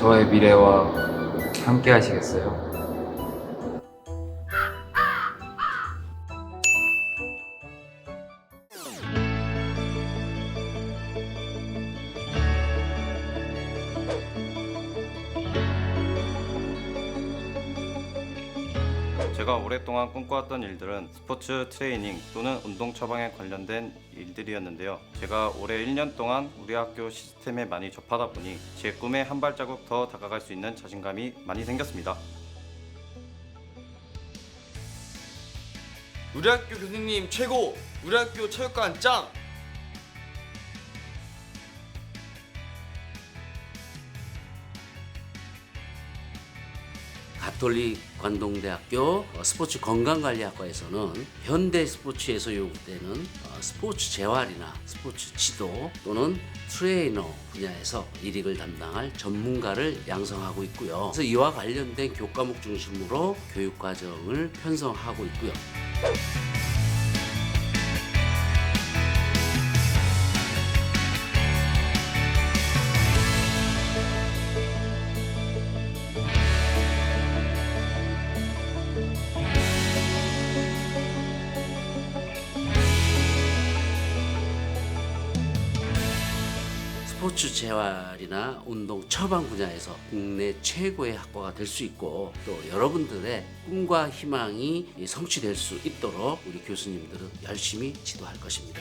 저의 미래와 함께 하시겠어요? 제가 오랫동안 꿈꿔왔던 일들은 스포츠 트레이닝 또는 운동 처방에 관련된 일들이었는데요. 제가 올해 1년 동안 우리 학교 시스템에 많이 접하다 보니 제 꿈에 한 발자국 더 다가갈 수 있는 자신감이 많이 생겼습니다. 우리 학교 교수님 최고! 우리 학교 체육관 짱! 가톨릭 관동대학교 어, 스포츠 건강관리학과에서는 현대 스포츠에서 요구되는 어, 스포츠 재활이나 스포츠 지도 또는 트레이너 분야에서 일익을 담당할 전문가를 양성하고 있고요. 그래서 이와 관련된 교과목 중심으로 교육 과정을 편성하고 있고요. 스포츠 재활이나 운동 처방 분야에서 국내 최고의 학과가 될 수 있고 또 여러분들의 꿈과 희망이 성취될 수 있도록 우리 교수님들은 열심히 지도할 것입니다.